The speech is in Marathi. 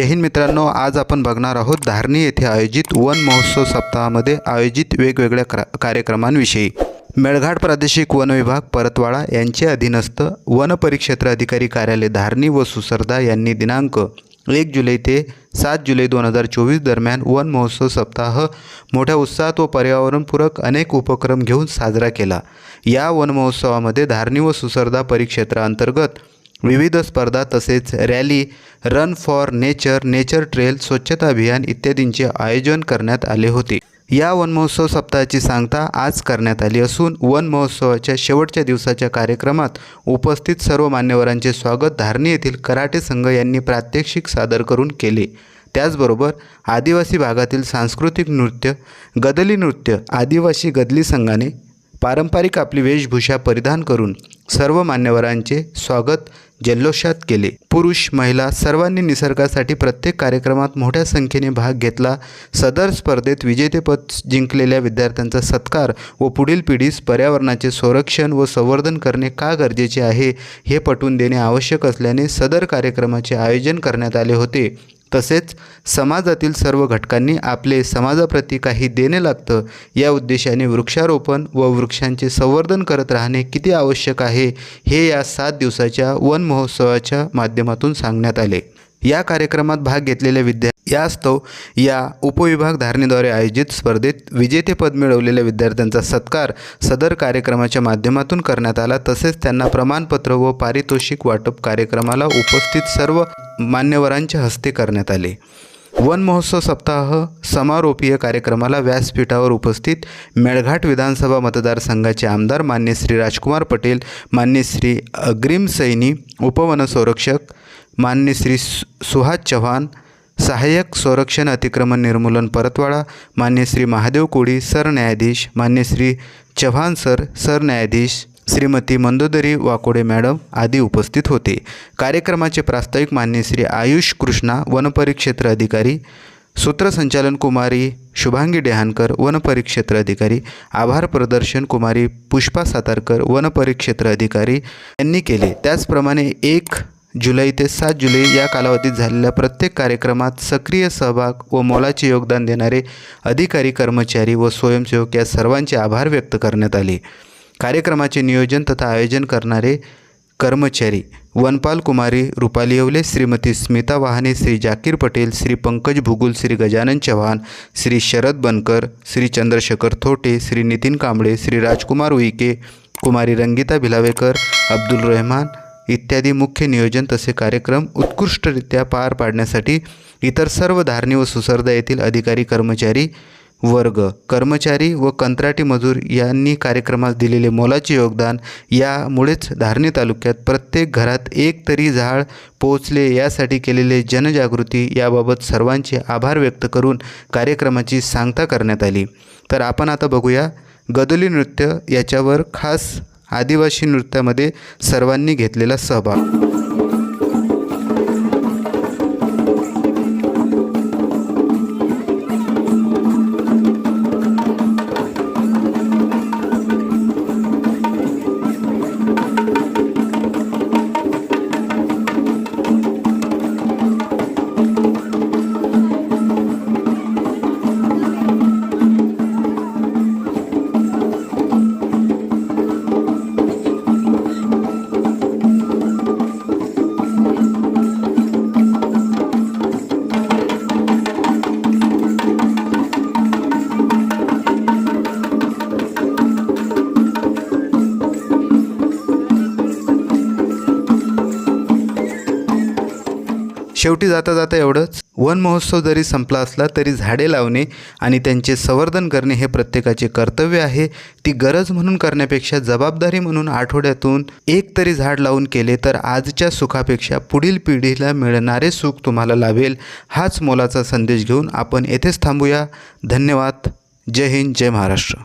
जय हिंद मित्रांनो आज आपण बघणार आहोत धारणी येथे आयोजित वन महोत्सव सप्ताहामध्ये आयोजित वेगवेगळ्या क्रा कार्यक्रमांविषयी. मेळघाट प्रादेशिक वन विभाग परतवाडा यांचे अधीनस्थ वन परिक्षेत्र अधिकारी कार्यालय धारणी व सुसरदा यांनी दिनांक एक जुलै ते सात जुलै दोन हजार चोवीस दरम्यान वन महोत्सव सप्ताह मोठ्या उत्साहात व पर्यावरणपूरक अनेक उपक्रम घेऊन साजरा केला. या वन महोत्सवामध्ये धारणी व सुसरदा परिक्षेत्राअंतर्गत विविध स्पर्धा तसेच rally run for nature nature trail स्वच्छता अभियान इत्यादींचे आयोजन करण्यात आले होते. या वन महोत्सव सप्ताहाची सांगता आज करण्यात आली असून वन महोत्सवाच्या शेवटच्या दिवसाच्या कार्यक्रमात उपस्थित सर्व मान्यवरांचे स्वागत धारणी येथील कराटे संघ यांनी प्रात्यक्षिक सादर करून केले. त्याचबरोबर आदिवासी भागातील सांस्कृतिक नृत्य गदली नृत्य आदिवासी गदली संघाने पारंपरिक आपली वेशभूषा परिधान करून सर्व मान्यवरांचे स्वागत जल्लोषात केले. पुरुष महिला सर्वांनी निसर्गासाठी प्रत्येक कार्यक्रमात मोठ्या संख्येने भाग घेतला. सदर स्पर्धेत विजेतेपद जिंकलेल्या विद्यार्थ्यांचा सत्कार व पुढील पिढीस पर्यावरणाचे संरक्षण व संवर्धन करणे का गरजेचे आहे हे पटवून देणे आवश्यक असल्याने सदर कार्यक्रमाचे आयोजन करण्यात आले होते. तसेच समाजातील सर्व घटकांनी आपले समाजाप्रती काही देणे लागतं या उद्देशाने वृक्षारोपण व वृक्षांचे संवर्धन करत राहणे किती आवश्यक आहे हे या सात दिवसाच्या वन महोत्सवाच्या माध्यमातून सांगण्यात आले. या कार्यक्रमात भाग घेतलेल्या विद्या यास्तव या उपविभाग धारणेद्वारे आयोजित स्पर्धेत विजेतेपद मिळवलेल्या विद्यार्थ्यांचा सत्कार सदर कार्यक्रमाच्या माध्यमातून करण्यात आला. तसेच त्यांना प्रमाणपत्र व पारितोषिक वाटप कार्यक्रमाला उपस्थित सर्व मान्यवरांच्या हस्ते करण्यात आले. वन महोत्सव सप्ताह समारोपीय कार्यक्रमाला व्यासपीठावर उपस्थित मेळघाट विधानसभा मतदारसंघाचे आमदार मान्य श्री राजकुमार पटेल मान्य श्री अग्रिम सैनी उपवनसंरक्षक मान्य श्री सुहास चव्हाण सहाय्यक संरक्षण अतिक्रमण निर्मूलन परतवाडा मान्य श्री महादेव कोळी सरन्यायाधीश मान्य श्री चव्हाण सर सरन्यायाधीश श्रीमती मंदोदरी वाकोडे मॅडम आदी उपस्थित होते. कार्यक्रमाचे प्रास्ताविक मान्य श्री आयुष कृष्णा वनपरिक्षेत्र अधिकारी सूत्रसंचालन कुमारी शुभांगी डेहानकर वनपरिक्षेत्र अधिकारी आभार प्रदर्शन कुमारी पुष्पा सातारकर वनपरिक्षेत्र अधिकारी यांनी केले. त्याचप्रमाणे एक जुलै ते सात जुलै या कालावधीत झालेल्या प्रत्येक कार्यक्रमात सक्रिय सहभाग व मोलाचे योगदान देणारे अधिकारी कर्मचारी व स्वयंसेवक या सर्वांचे आभार व्यक्त करण्यात आले. कार्यक्रमाचे नियोजन तथा आयोजन करणारे कर्मचारी वनपाल कुमारी रुपाली येवले श्रीमती स्मिता वाहने श्री जाकीर पटेल श्री पंकज भुगुल श्री गजानन चव्हाण श्री शरद बनकर श्री चंद्रशेखर थोटे श्री नितीन कांबळे श्री राजकुमार उईके कुमारी रंगिता भिलावेकर अब्दुल रहमान इत्यादी मुख्य नियोजन तसे कार्यक्रम उत्कृष्टरित्या पार पाडण्यासाठी इतर सर्व धारणी व सुसरदा येथील अधिकारी कर्मचारी वर्ग कर्मचारी व कंत्राटी मजूर यांनी कार्यक्रमास दिलेले मोलाचे योगदान यामुळेच धारणी तालुक्यात प्रत्येक घरात एक तरी झाड पोहोचले यासाठी केलेले जनजागृती याबाबत सर्वांचे आभार व्यक्त करून कार्यक्रमाची सांगता करण्यात आली. तर आपण आता बघूया गदली नृत्य याच्यावर खास आदिवासी नृत्यामध्ये सर्वांनी घेतलेला सहभाग. शेवटी जाता जाता एवढंच. वन महोत्सव जरी संपला असला तरी झाडे लावणे आणि त्यांचे संवर्धन करणे हे प्रत्येकाचे कर्तव्य आहे. ती गरज म्हणून करण्यापेक्षा जबाबदारी म्हणून आठवड्यातून एक तरी झाड लावून केले तर आजच्या सुखापेक्षा पुढील पिढीला मिळणारे सुख तुम्हाला लाभेल. हाच मोलाचा संदेश घेऊन आपण येथेच थांबूया. धन्यवाद. जय हिंद जय महाराष्ट्र.